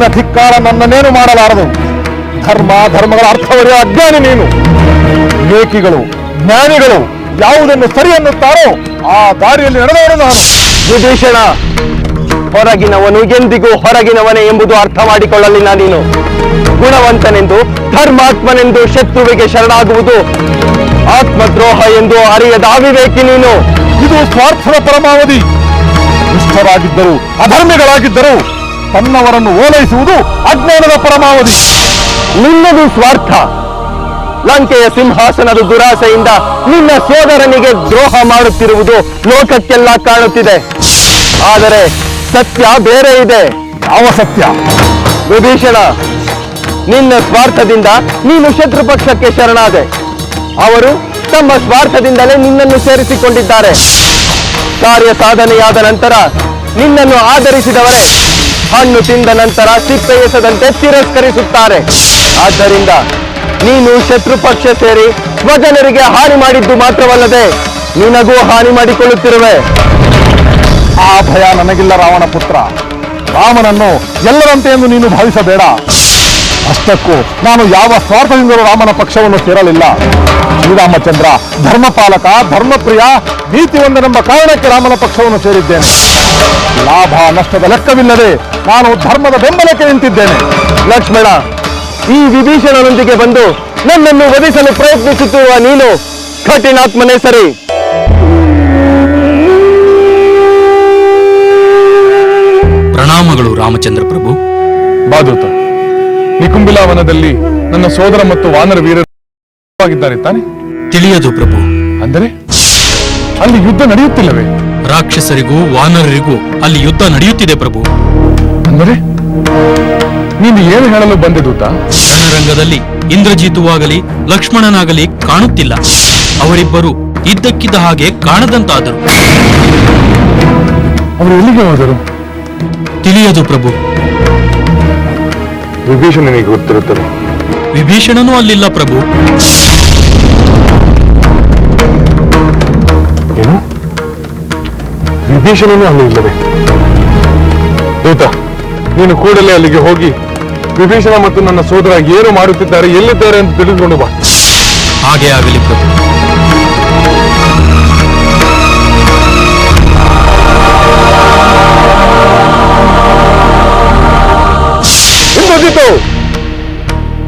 ನಿನ್ನ ಧಿಕ್ಕಾರ ನನ್ನನ್ನೇನು ಮಾಡಲಾರದು. ಧರ್ಮ ಧರ್ಮಗಳ ಅರ್ಥವರು ಅಜ್ಞಾನಿ ನೀನು. ಲೇಖಿಗಳು ಜ್ಞಾನಿಗಳು ಯಾವುದನ್ನು ಸರಿ ಎನ್ನುತ್ತಾರೋ ಆ ದಾರಿಯಲ್ಲಿ ನಡೆದವರು ನಾನು ವಿಭೀಷಣ ಹೊರಗಿನವನು ಎಂದಿಗೂ ಹೊರಗಿನವನೇ ಎಂಬುದು ಅರ್ಥ ಮಾಡಿಕೊಳ್ಳಲಿಲ್ಲ ನೀನು. ಗುಣವಂತನೆಂದು ಧರ್ಮಾತ್ಮನೆಂದು ಶತ್ರುವಿಗೆ ಶರಣಾಗುವುದು ಆತ್ಮದ್ರೋಹ ಎಂದು ಅರಿಯದ ಅವಿವೇಕಿ ನೀನು. ಇದು ಸ್ವಾರ್ಥದ ಪರಮಾವಧಿ. ದುಷ್ಟರಾಗಿದ್ದರು ಅಧರ್ಮಿಗಳಾಗಿದ್ದರು ತನ್ನವರನ್ನು ಓಲೈಸುವುದು ಅಜ್ಞಾನದ ಪರಮಾವಧಿ. ನಿನ್ನದು ಸ್ವಾರ್ಥ. ಲಂಕೆಯ ಸಿಂಹಾಸನದ ದುರಾಸೆಯಿಂದ ನಿನ್ನ ಸೋದರನಿಗೆ ದ್ರೋಹ ಮಾಡುತ್ತಿರುವುದು ಲೋಕಕ್ಕೆಲ್ಲ ಕಾಣುತ್ತಿದೆ. ಆದರೆ ಸತ್ಯ ಬೇರೆ ಇದೆ. ಯಾವ ಸತ್ಯ? ವಿಭೀಷಣ, ನಿನ್ನ ಸ್ವಾರ್ಥದಿಂದ ನೀನು ಶತ್ರು ಪಕ್ಷಕ್ಕೆ ಶರಣಾದೆ. ಅವರು ತಮ್ಮ ಸ್ವಾರ್ಥದಿಂದಲೇ ನಿನ್ನನ್ನು ಸೇರಿಸಿಕೊಂಡಿದ್ದಾರೆ. ಕಾರ್ಯ ಸಾಧನೆಯಾದ ನಂತರ ನಿನ್ನನ್ನು ಆಧರಿಸಿದವರೇ ಹಣ್ಣು ತಿಂದ ನಂತರ ಸಿಪ್ಪೆ ಎಸದಂತೆ ತಿರಸ್ಕರಿಸುತ್ತಾರೆ. ಆದ್ದರಿಂದ ನೀನು ಶತ್ರು ಪಕ್ಷ ಸೇರಿ ಸ್ವಜನರಿಗೆ ಹಾನಿ ಮಾಡಿದ್ದು ಮಾತ್ರವಲ್ಲದೆ ನಿನಗೂ ಹಾನಿ ಮಾಡಿಕೊಳ್ಳುತ್ತಿರುವೆ. ಆ ಭಯ ನನಗಿಲ್ಲ ರಾವಣ ಪುತ್ರ ರಾಮನನ್ನು ಎಲ್ಲರಂತೆ ಎಂದು ನೀನು ಭಾವಿಸಬೇಡ. ಅಷ್ಟಕ್ಕೂ ನಾನು ಯಾವ ಸ್ವಾರ್ಥದಿಂದಲೂ ರಾಮನ ಪಕ್ಷವನ್ನು ಸೇರಲಿಲ್ಲ. ಶ್ರೀರಾಮಚಂದ್ರ ಧರ್ಮಪಾಲಕ ಧರ್ಮಪ್ರಿಯ ನೀತಿವಂದನೆಂಬ ಕಾರಣಕ್ಕೆ ರಾಮನ ಪಕ್ಷವನ್ನು ಸೇರಿದ್ದೇನೆ. ಲಾಭ ನಷ್ಟದ ಲೆಕ್ಕವಿಲ್ಲದೆ ನಾನು ಧರ್ಮದ ಬೆಂಬಲಕ್ಕೆ ನಿಂತಿದ್ದೇನೆ. ಲಕ್ಷ್ಮಣ ಈ ವಿಭೀಷಣನೊಂದಿಗೆ ಬಂದು ನನ್ನನ್ನು ವಧಿಸಲು ಪ್ರಯತ್ನಿಸುತ್ತಿರುವ ನೀನು ಕಠಿಣಾತ್ಮನೇ ಸರಿ. ಪ್ರಣಾಮಗಳು ರಾಮಚಂದ್ರ ಪ್ರಭು. ಬಾದೂತ ನಿಕುಂಬಿಲಾವನದಲ್ಲಿ ನನ್ನ ಸೋದರ ಮತ್ತು ವಾನರ ವೀರರಾಗಿದ್ದಾರೆ ತಾನೆ? ತಿಳಿಯದು ಪ್ರಭು. ಅಂದರೆ? ಅಲ್ಲಿ ಯುದ್ಧ ನಡೆಯುತ್ತಿಲ್ಲವೇ? ರಾಕ್ಷಸರಿಗೂ ವಾನರರಿಗೂ ಅಲ್ಲಿ ಯುದ್ಧ ನಡೆಯುತ್ತಿದೆ ಪ್ರಭು. ಅಂದರೆ? ನೀನು ಏನು ಹೇಳಲು ಬಂದೆ ದೂತ ರಣರಂಗದಲ್ಲಿ ಇಂದ್ರಜಿತುವಾಗಲಿ ಲಕ್ಷ್ಮಣನಾಗಲಿ ಕಾಣುತ್ತಿಲ್ಲ. ಅವರಿಬ್ಬರು ಇದ್ದಕ್ಕಿದ್ದ ಹಾಗೆ ಕಾಣದಂತಾದರು. ಅವರು ಎಲ್ಲಿಗೆ ಹೋದರು? ತಿಳಿಯದು ಪ್ರಭು. ವಿಭೀಷಣನಿಗೆ ಗೊತ್ತಿರುತ್ತದೆ. ವಿಭೀಷಣನೂ ಅಲ್ಲಿಲ್ಲ ಪ್ರಭು. ಏನು? ವಿಭೀಷಣನೂ ಅಲ್ಲಿ ಇಲ್ಲದೆ ದೂತ ನೀನು ಕೂಡಲೇ ಅಲ್ಲಿಗೆ ಹೋಗಿ ವಿಭೀಷಣ ಮತ್ತು ನನ್ನ ಸೋದರ ಏನು ಮಾಡುತ್ತಿದ್ದಾರೆ ಎಲ್ಲಿದ್ದಾರೆ ಅಂತ ತಿಳಿದುಕೊಂಡು ಬಾ. ಹಾಗೆ ಆಗಲಿ ಪ್ರಭು.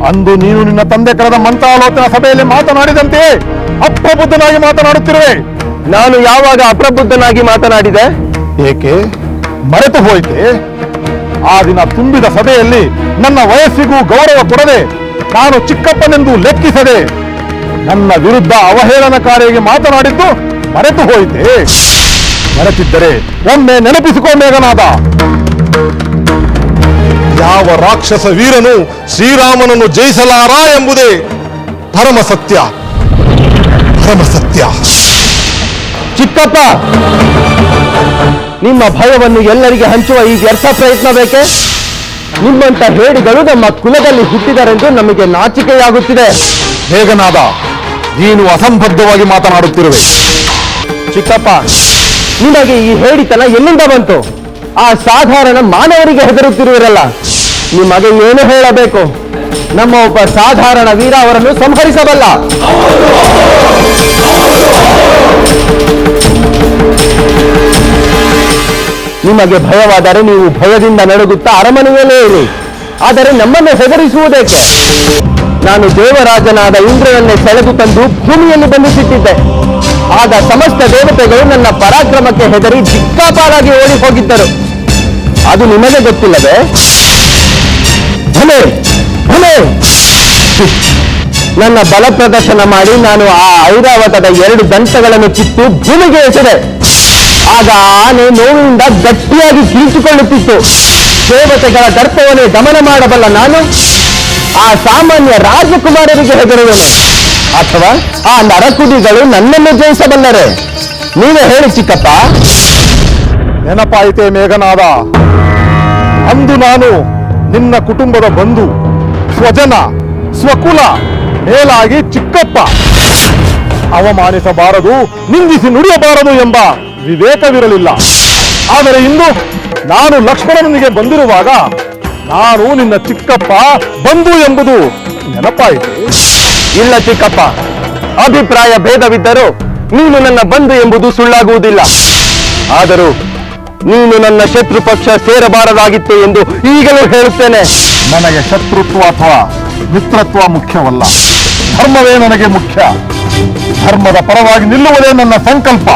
ಅಂದು ನೀನು ನಿನ್ನ ತಂದೆ ಕರೆದ ಮಂತ್ರಾಲೋಚನಾ ಸಭೆಯಲ್ಲಿ ಮಾತನಾಡಿದಂತೆ ಅಪ್ರಬುದ್ಧನಾಗಿ ಮಾತನಾಡುತ್ತಿರುವೆ. ನಾನು ಯಾವಾಗ ಅಪ್ರಬುದ್ಧನಾಗಿ ಮಾತನಾಡಿದೆ? ಏಕೆ? ಮರೆತು ಹೋಯಿತೆ? ಆ ದಿನ ತುಂಬಿದ ಸಭೆಯಲ್ಲಿ ನನ್ನ ವಯಸ್ಸಿಗೂ ಗೌರವ ಕೊಡದೆ ನಾನು ಚಿಕ್ಕಪ್ಪನೆಂದು ಲೆಕ್ಕಿಸದೆ ನನ್ನ ವಿರುದ್ಧ ಅವಹೇಳನಕಾರಿಯಾಗಿ ಮಾತನಾಡಿದ್ದು ಮರೆತು ಹೋಯಿತೆ? ಮರೆತಿದ್ದರೆ ಒಮ್ಮೆ ನೆನಪಿಸಿಕೊಂಡೇಗನಾದ ಯಾವ ರಾಕ್ಷಸ ವೀರನು ಶ್ರೀರಾಮನನ್ನು ಜಯಿಸಲಾರ ಎಂಬುದೇ ಪರಮ ಸತ್ಯ. ಪರಮ ಸತ್ಯ. ಚಿಕ್ಕಪ್ಪ ನಿಮ್ಮ ಭಯವನ್ನು ಎಲ್ಲರಿಗೆ ಹಂಚುವ ಈ ವ್ಯರ್ಥ ಪ್ರಯತ್ನ ಬೇಕೆ? ನಿಮ್ಮಂತ ಹೇಡಿಗಳು ನಮ್ಮ ಕುಲದಲ್ಲಿ ಹುಟ್ಟಿದರೆಂದು ನಮಗೆ ನಾಚಿಕೆಯಾಗುತ್ತಿದೆ. ಹೇಗನಾದ ನೀನು ಅಸಂಬದ್ಧವಾಗಿ ಮಾತನಾಡುತ್ತಿರುವೆ. ಚಿಕ್ಕಪ್ಪ ನಿಮಗೆ ಈ ಹೇಡಿತನ ಎಲ್ಲಿಂದ ಬಂತು? ಆ ಸಾಧಾರಣ ಮಾನವರಿಗೆ ಹೆದರುತ್ತಿರುವಿರಲ್ಲ? ನಿಮಗೆ ಏನು ಹೇಳಬೇಕು? ನಮ್ಮ ಒಬ್ಬ ಸಾಧಾರಣ ವೀರ ಅವರನ್ನು ಸಂಹರಿಸಬಲ್ಲ. ನಿಮಗೆ ಭಯವಾದರೆ ನೀವು ಭಯದಿಂದ ನಡುಗುತ್ತಾ ಅರಮನೆಯಲ್ಲೇ ಇರಿ. ಆದರೆ ನಮ್ಮನ್ನು ಹೆದರಿಸುವುದೇಕೆ ನಾನು ದೇವರಾಜನಾದ ಇಂದ್ರನನ್ನೇ ಸೆಳೆದು ತಂದು ಭೂಮಿಯಲ್ಲಿ ಬಂಧಿಸಿಟ್ಟಿದ್ದೆ. ಆಗ ಸಮಸ್ತ ದೇವತೆಗಳು ನನ್ನ ಪರಾಕ್ರಮಕ್ಕೆ ಹೆದರಿ ಜಿಕ್ಕಾಪಾಲಾಗಿ ಓಡಿ ಹೋಗಿದ್ದರು ಅದು ನಿಮಗೆ ಗೊತ್ತಿಲ್ಲದೆ ಭಲೆ ಭಲೆ ನನ್ನ ಬಲ ಪ್ರದರ್ಶನ ಮಾಡಿ ನಾನು ಆ ಐರಾವತದ ಎರಡು ದಂತಗಳನ್ನು ಕಿತ್ತು ಭೂಮಿಗೆ ಎಸೆದೆ. ಆಗ ಆನೆ ನೋವಿನಿಂದ ಗಟ್ಟಿಯಾಗಿ ಕೀಚಿಕೊಳ್ಳುತ್ತಿತ್ತು ದೇವತೆಗಳ ದರ್ಪವನ್ನೇ ದಮನ ಮಾಡಬಲ್ಲ ನಾನು ಆ ಸಾಮಾನ್ಯ ರಾಜಕುಮಾರರಿಗೆ ಹೆದರುವೆನು. ಅಥವಾ ಆ ನರಕುಡಿಗಳು ನನ್ನನ್ನು ಜಯಿಸಬಲ್ಲರೆ. ನೀವೇ ಹೇಳಿ ಚಿಕ್ಕಪ್ಪ ನೆನಪಾಯಿತೆ ಮೇಘನಾದ. ಅಂದು ನಾನು ನಿನ್ನ ಕುಟುಂಬದ ಬಂಧು, ಸ್ವಜನ, ಸ್ವಕುಲ, ಮೇಲಾಗಿ ಚಿಕ್ಕಪ್ಪ. ಅವಮಾನಿಸಬಾರದು, ನಿಂದಿಸಿ ನುಡಿಯಬಾರದು ಎಂಬ ವಿವೇಕವಿರಲಿಲ್ಲ. ಆದರೆ ಇಂದು ನಾನು ಲಕ್ಷ್ಮಣನೊಂದಿಗೆ ಬಂದಿರುವಾಗ ನಾನು ನಿನ್ನ ಚಿಕ್ಕಪ್ಪ, ಬಂಧು ಎಂಬುದು ನೆನಪಾಯಿತು? ಇಲ್ಲ ಚಿಕ್ಕಪ್ಪ, ಅಭಿಪ್ರಾಯ ಭೇದವಿದ್ದರೂ ನೀನು ನನ್ನ ಬಂಧು ಎಂಬುದು ಸುಳ್ಳಾಗುವುದಿಲ್ಲ. ಆದರೂ ನೀನು ನನ್ನ ಶತ್ರು ಪಕ್ಷ ಸೇರಬಾರದಾಗಿತ್ತು ಎಂದು ಈಗಲೂ ಹೇಳುತ್ತೇನೆ. ನನಗೆ ಶತ್ರುತ್ವ ಅಥವಾ ಮಿತ್ರತ್ವ ಮುಖ್ಯವಲ್ಲ. ಧರ್ಮವೇ ನನಗೆ ಮುಖ್ಯ. ಧರ್ಮದ ಪರವಾಗಿ ನಿಲ್ಲುವುದೇ ನನ್ನ ಸಂಕಲ್ಪ.